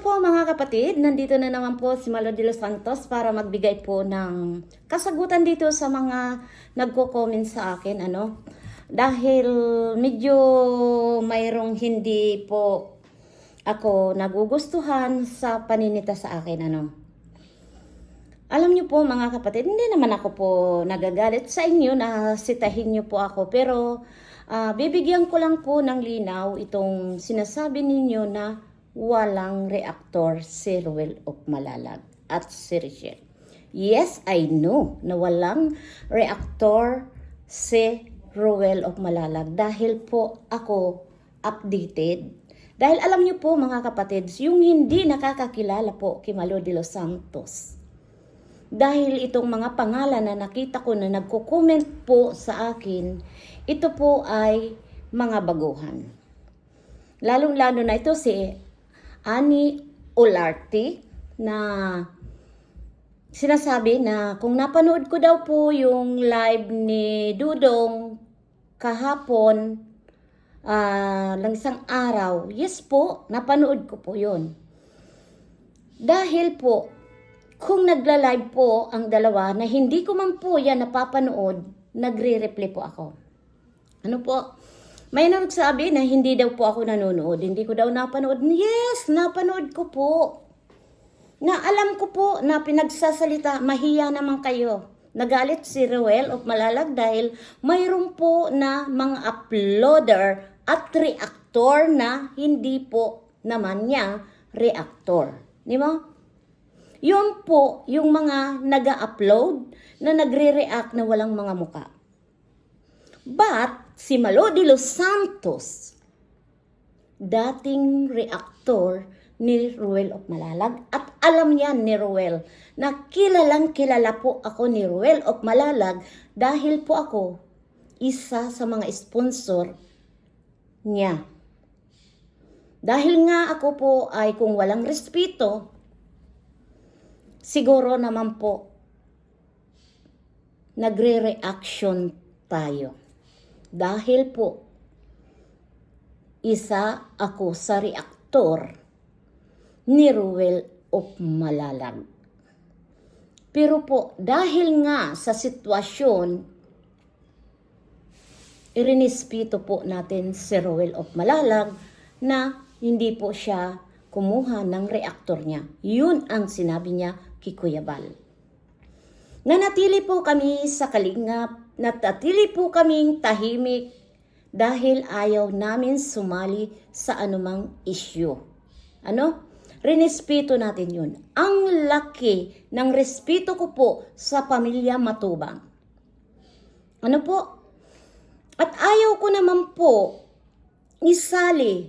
po mga kapatid, nandito na naman po si Malo de los Santos para magbigay po ng kasagutan dito sa mga nagko-comment sa akin ano. Dahil medyo mayroong hindi po ako nagugustuhan sa paninita sa akin ano. Alam niyo po mga kapatid, hindi naman ako po nagagalit sa inyo na sitahin niyo po ako pero ah, bibigyan ko lang po ng linaw itong sinasabi ninyo na walang reactor si Ruel of Malalag at si Richelle. Yes, I know na walang reactor si Ruel of Malalag dahil po ako updated. Dahil alam niyo po mga kapatid, yung hindi nakakakilala po kay Malo de los Santos. Dahil itong mga pangalan na nakita ko na nagko-comment po sa akin, ito po ay mga baguhan. Lalong-lalo na ito si Ani Olarte na sinasabi na kung napanood ko daw po yung live ni Dudong kahapon ah lang isang araw, yes po, napanood ko po yon. Dahil po, kung nagla-live po ang dalawa na hindi ko man po yan napapanood, nagre-reply po ako. Ano po? May nagsabi na hindi daw po ako nanonood, hindi ko daw napanood. Yes, napanood ko po. Na alam ko po na pinagsasalita, mahiya naman kayo. Nagalit si Ruel of Malalag dahil mayroon po na mga uploader at reactor na hindi po naman niya reactor. Di ba? Yun po yung mga naga-upload na nagre-react na walang mga muka. But si Malo de los Santos, dating reaktor ni Ruel of Malalag at alam niya ni Ruel na kilalang kilala po ako ni Ruel of Malalag dahil po ako isa sa mga sponsor niya. Dahil nga ako po ay kung walang respeto, siguro naman po nagre-reaction tayo. Dahil po, isa ako sa reaktor ni Ruel of Malalag. Pero po, dahil nga sa sitwasyon, irinispeto po natin si Ruel of Malalag na hindi po siya kumuha ng reaktor niya. Yun ang sinabi niya kay Kuya Bal. Nanatili po kami sa kalingap, natatili po kaming tahimik dahil ayaw namin sumali sa anumang issue. Ano? Rinespeto natin yun. Ang laki ng respeto ko po sa pamilya Matubang. Ano po? At ayaw ko naman po isali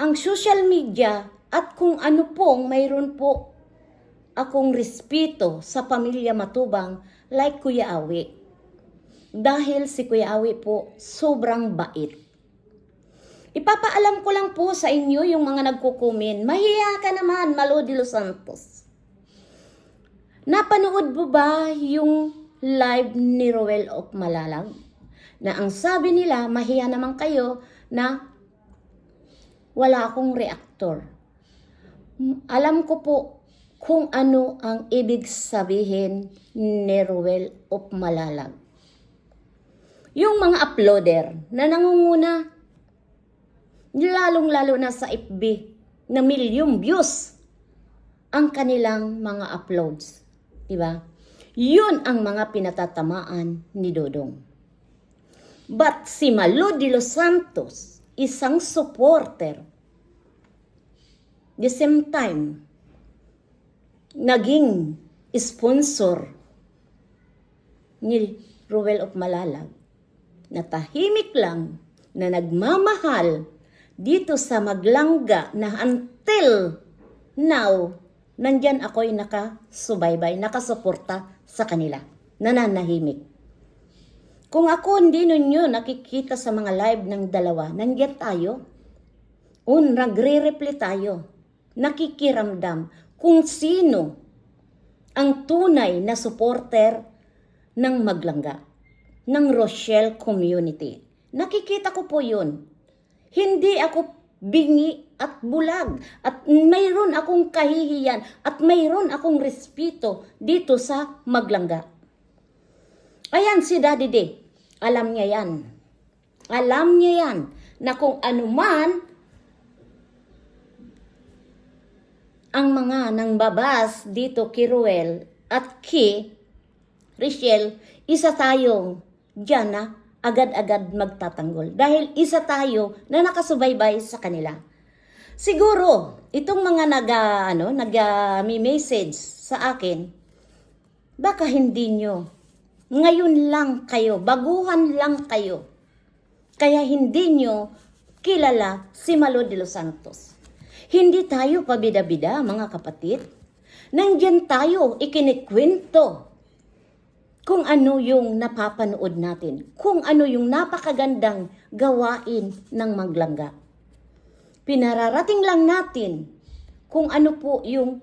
ang social media at kung ano pong mayroon po akong respeto sa pamilya Matubang like Kuya Awi. Dahil si Kuya Awi po sobrang bait. Ipapaalam ko lang po sa inyo yung mga nagkukumin. Mahiya ka naman, Malo de los Santos. Napanood mo ba yung live ni Roel of Malalag? Na ang sabi nila, mahiya naman kayo na wala akong reactor. Alam ko po kung ano ang ibig sabihin ni Roel of Malalag. Yung mga uploader na nangunguna, lalong-lalo na sa FB, na milyong views ang kanilang mga uploads. Diba? Yun ang mga pinatatamaan ni Dodong. But si Malo de los Santos, isang supporter, the same time, naging sponsor ni Ruel of Malalag na tahimik lang na nagmamahal dito sa Maglangga na until now, nandyan ako'y nakasubaybay, nakasuporta sa kanila, nananahimik. Kung ako hindi ninyo nakikita sa mga live ng dalawa, nandyan tayo. O nagre-reply tayo. Nakikiramdam kung sino ang tunay na supporter ng Maglangga, ng Rochelle Community. Nakikita ko po yun. Hindi ako bingi at bulag at mayroon akong kahihiyan at mayroon akong respeto dito sa Maglangga. Ayan si Daddy D. Alam niya yan. Alam niya yan na kung anuman ang mga nang babas dito kay at kay Richelle, isa tayong dyan na agad-agad magtatanggol. Dahil isa tayo na nakasubaybay sa kanila. Siguro, itong mga nag, ah, ano, nag, ah, may message sa akin, baka hindi nyo. Ngayon lang kayo, baguhan lang kayo. Kaya hindi nyo kilala si Malo de los Santos. Hindi tayo pabida-bida, mga kapatid. Nandyan tayo, ikinikwento kung ano yung napapanood natin, kung ano yung napakagandang gawain ng maglangga. Pinararating lang natin kung ano po yung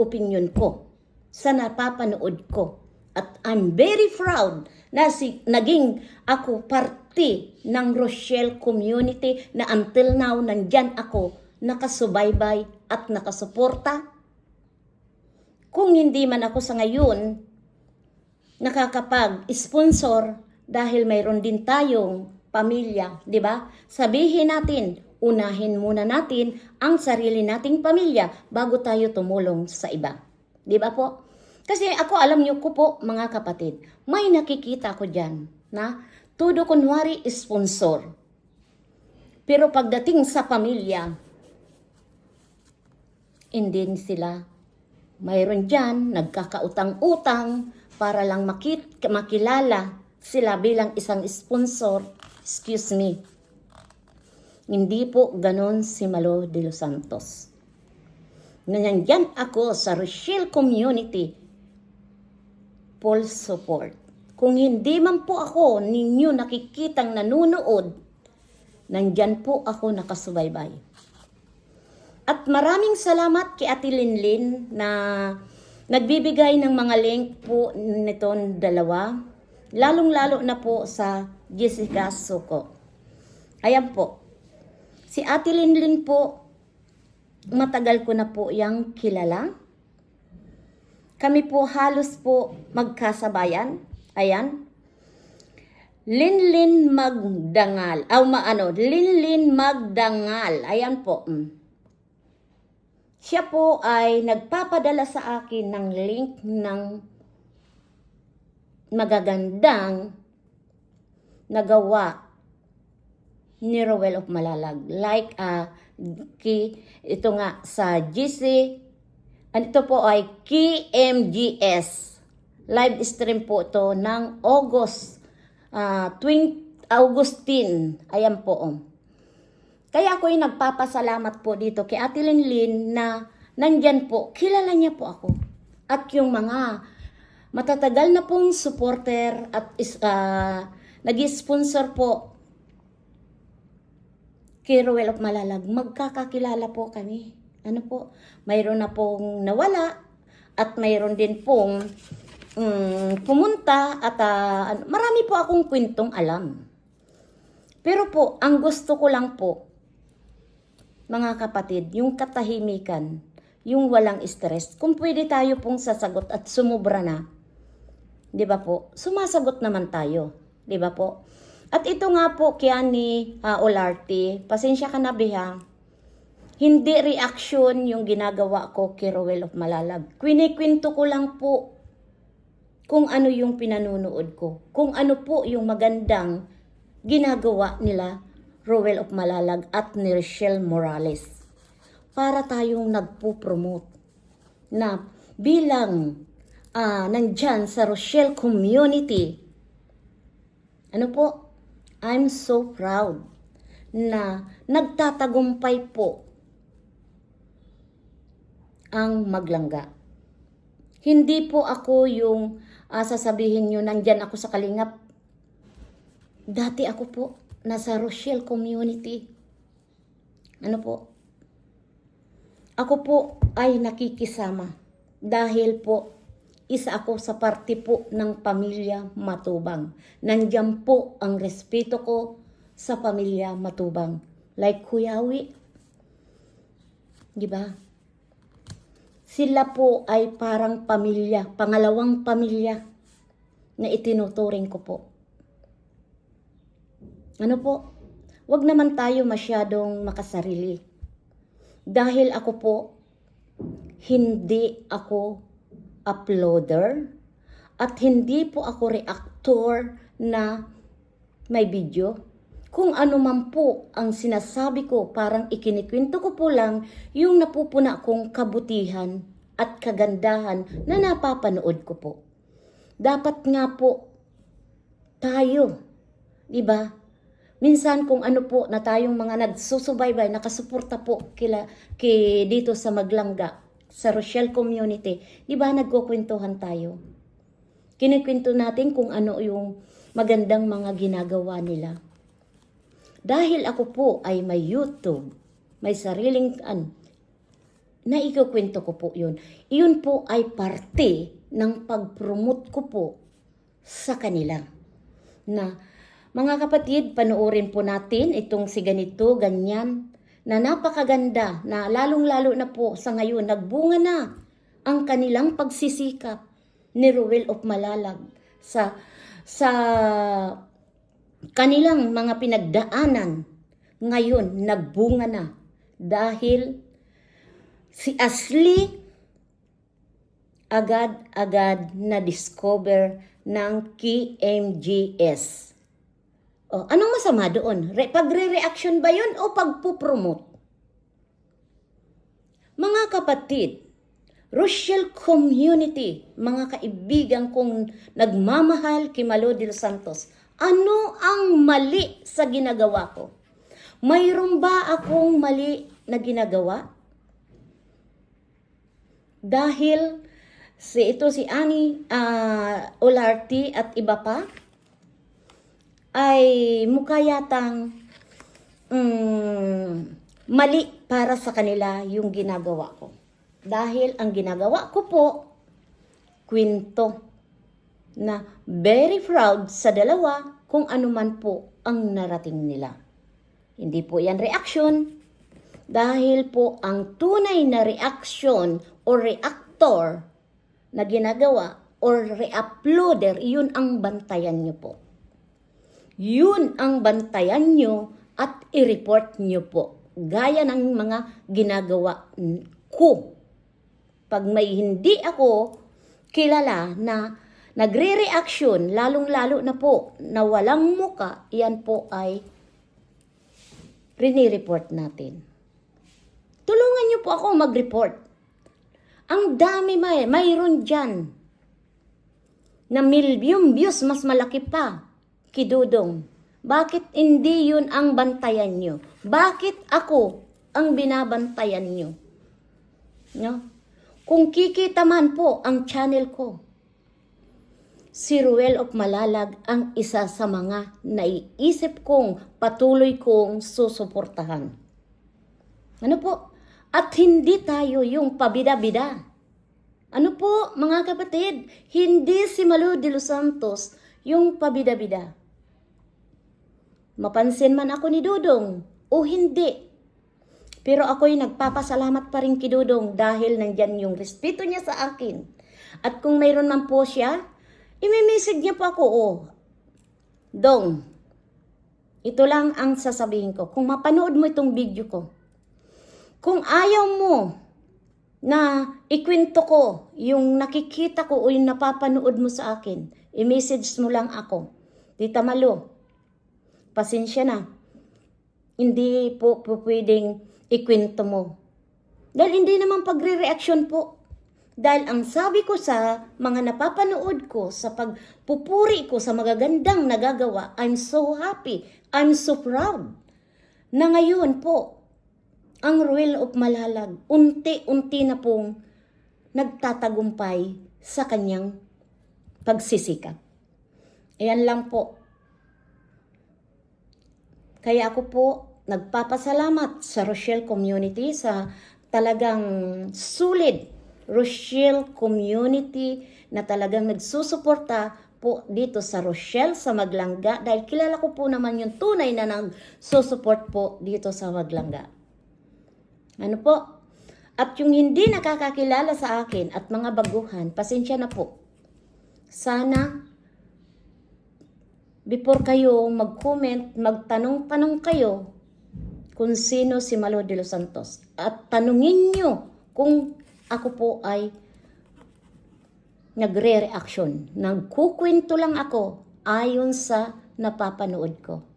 opinion ko sa napapanood ko. At I'm very proud na si, naging ako parte ng Rochelle community na until now nandyan ako nakasubaybay at nakasuporta. Kung hindi man ako sa ngayon nakakapag-sponsor dahil mayroon din tayong pamilya, di ba? Sabihin natin, unahin muna natin ang sarili nating pamilya bago tayo tumulong sa iba. Di ba po? Kasi ako alam niyo ko po mga kapatid, may nakikita ko diyan na todo kunwari sponsor. Pero pagdating sa pamilya, hindi sila mayroon dyan, nagkakautang-utang para lang makit, makilala sila bilang isang sponsor. Excuse me. Hindi po ganon si Malo de los Santos. Nandiyan ako sa Rochelle Community full support. Kung hindi man po ako ninyo nakikitang nanunood, nandyan po ako nakasubaybay. At maraming salamat kay Ate Linlin na nagbibigay ng mga link po nitong dalawa. Lalong-lalo na po sa Jessica Suko. Ayan po. Si Ate Linlin po, matagal ko na po yang kilala. Kami po halos po magkasabayan. Ayan. Linlin Magdangal. Aw maano, Linlin Magdangal. Ayan po. Mm. Siya po ay nagpapadala sa akin ng link ng magagandang nagawa ni Rowell of Malalag. Like, uh, ki, ito nga sa GC, ano ito po ay KMGS. Live stream po to ng August, uh, 20, Augustine. Ayan po. Oh. Kaya ako yung nagpapasalamat po dito kay Ate Linlin na nandyan po, kilala niya po ako. At yung mga matatagal na pong supporter at is, uh, nag-sponsor po kay Ruel of Malalag, magkakakilala po kami. Ano po, mayroon na pong nawala at mayroon din pong um, pumunta at uh, marami po akong kwentong alam. Pero po, ang gusto ko lang po, mga kapatid, yung katahimikan, yung walang stress. Kung pwede tayo pong sasagot at sumubra na, di ba po? Sumasagot naman tayo, di ba po? At ito nga po, kaya ni uh, Olarte, pasensya ka na biha, hindi reaction yung ginagawa ko kay Rowell of Malalag. Kwinikwento ko lang po kung ano yung pinanunood ko. Kung ano po yung magandang ginagawa nila Rowell of Malalag at ni Rochelle Morales para tayong nagpo-promote na bilang uh, nandyan sa Rochelle community. Ano po? I'm so proud na nagtatagumpay po ang maglangga. Hindi po ako yung uh, sasabihin nyo, nandyan ako sa kalingap. Dati ako po, nasa Rochelle community. Ano po? Ako po ay nakikisama dahil po isa ako sa parte po ng pamilya Matubang. Nandiyan po ang respeto ko sa pamilya Matubang. Like Kuyawi, Di ba? Sila po ay parang pamilya, pangalawang pamilya na itinuturing ko po. Ano po? Huwag naman tayo masyadong makasarili. Dahil ako po, hindi ako uploader at hindi po ako reactor na may video. Kung ano man po ang sinasabi ko, parang ikinikwento ko po lang yung napupuna kong kabutihan at kagandahan na napapanood ko po. Dapat nga po tayo, di ba? Minsan kung ano po na tayong mga nagsusubaybay, nakasuporta po kila, ki, dito sa Maglangga, sa Rochelle Community, di ba nagkukwentuhan tayo? Kinikwento natin kung ano yung magandang mga ginagawa nila. Dahil ako po ay may YouTube, may sariling an, na ikukwento ko po yun. Iyon po ay parte ng pag-promote ko po sa kanila. Na mga kapatid, panoorin po natin itong si ganito, ganyan, na napakaganda, na lalong-lalo na po sa ngayon, nagbunga na ang kanilang pagsisikap ni Ruel of Malalag sa sa kanilang mga pinagdaanan ngayon nagbunga na dahil si Ashley agad-agad na discover ng KMGS. O, anong masama doon? Re- pagre-reaction ba yun o pagpupromote? Mga kapatid, Rochelle Community, mga kaibigan kong nagmamahal kay Malo de los Santos, ano ang mali sa ginagawa ko? Mayroon ba akong mali na ginagawa? Dahil si ito si Ani ah, Olarte at iba pa ay mukha yatang mm, mali para sa kanila yung ginagawa ko. Dahil ang ginagawa ko po, kwento na very proud sa dalawa kung ano man po ang narating nila. Hindi po yan reaction. Dahil po ang tunay na reaction o reactor na ginagawa or re-uploader, yun ang bantayan nyo po. Yun ang bantayan nyo at i-report nyo po. Gaya ng mga ginagawa ko. Pag may hindi ako kilala na nagre-reaction, lalong-lalo na po na walang muka, yan po ay rini-report natin. Tulungan niyo po ako mag-report. Ang dami may, mayroon dyan na million views mas malaki pa kidudong. Bakit hindi yun ang bantayan nyo? Bakit ako ang binabantayan nyo? No? Kung kikita man po ang channel ko, si Ruel of Malalag ang isa sa mga naiisip kong patuloy kong susuportahan. Ano po? At hindi tayo yung pabida-bida. Ano po, mga kapatid? Hindi si Malu de los Santos yung pabida-bida. Mapansin man ako ni Dudong o hindi. Pero ako'y nagpapasalamat pa rin kay Dudong dahil nandyan yung respeto niya sa akin. At kung mayroon man po siya, imimessage niya po ako, oh, Dong, ito lang ang sasabihin ko. Kung mapanood mo itong video ko, kung ayaw mo na ikwento ko yung nakikita ko o yung napapanood mo sa akin, i-message mo lang ako. Tita Malo, pasensya na. Hindi po, po pwedeng ikwento mo. Dahil hindi naman pagre-reaction po. Dahil ang sabi ko sa mga napapanood ko, sa pagpupuri ko sa magagandang nagagawa, I'm so happy, I'm so proud na ngayon po, ang Ruel of Malalag, unti-unti na pong nagtatagumpay sa kanyang pagsisikap. Ayan lang po. Kaya ako po nagpapasalamat sa Rochelle Community sa talagang sulit Rochelle Community na talagang nagsusuporta po dito sa Rochelle sa Maglangga dahil kilala ko po naman yung tunay na nagsusuport po dito sa Maglangga. Ano po? At yung hindi nakakakilala sa akin at mga baguhan, pasensya na po. Sana before kayo mag-comment, magtanong-tanong kayo kung sino si Malo de los Santos. At tanungin nyo kung ako po ay nagre-reaction. Nagkukwento lang ako ayon sa napapanood ko.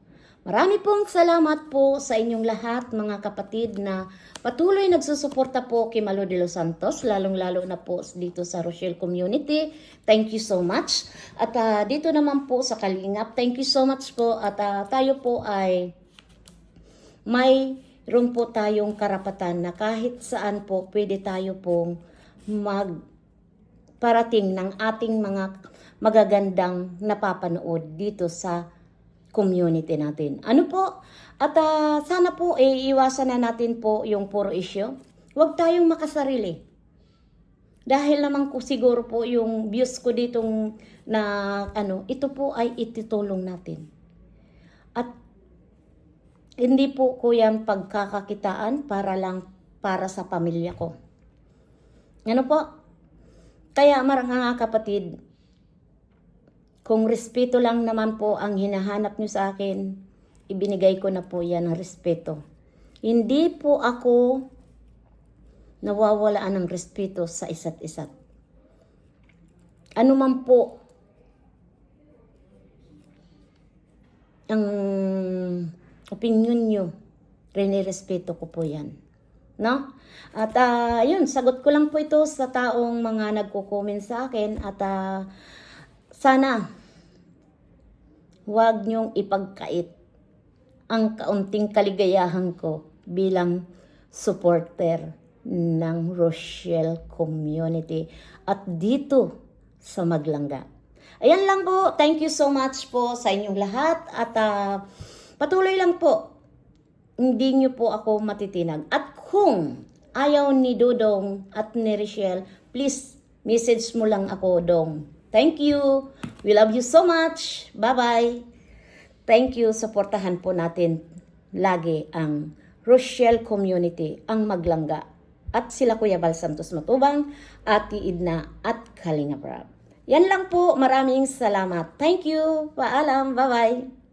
Marami pong salamat po sa inyong lahat mga kapatid na patuloy nagsusuporta po kay Malo de los Santos, lalong-lalo na po dito sa Rochelle Community. Thank you so much. At ah, dito naman po sa Kalingap, thank you so much po. At ah, tayo po ay may mayroon po tayong karapatan na kahit saan po pwede tayo pong mag parating ng ating mga magagandang napapanood dito sa community natin. Ano po? At ah, sana po eh, iwasan na natin po yung puro issue. Huwag tayong makasarili. Dahil naman ko siguro po yung views ko ditong na ano, ito po ay itutulong natin. At hindi po ko yan pagkakakitaan para lang para sa pamilya ko. Ano po? Kaya mga kapatid, kung respeto lang naman po ang hinahanap nyo sa akin, ibinigay ko na po yan ng respeto. Hindi po ako nawawalaan ng respeto sa isa't isa't. Ano man po ang opinion nyo, rinirespeto ko po yan. No? At ah, yun, sagot ko lang po ito sa taong mga nagko-comment sa akin at ah, sana huwag niyong ipagkait ang kaunting kaligayahan ko bilang supporter ng Rochelle community at dito sa Maglangga. Ayan lang po. Thank you so much po sa inyong lahat at ah, patuloy lang po hindi niyo po ako matitinag. At kung ayaw ni Dodong at ni Richelle, please message mo lang ako, Dong. Thank you. We love you so much. Bye-bye. Thank you. Suportahan po natin lagi ang Rochelle Community, ang Maglangga. At sila Kuya Bal Santos Matubang, Ati Idna at Kalinga Prab. Yan lang po. Maraming salamat. Thank you. Paalam. Bye-bye.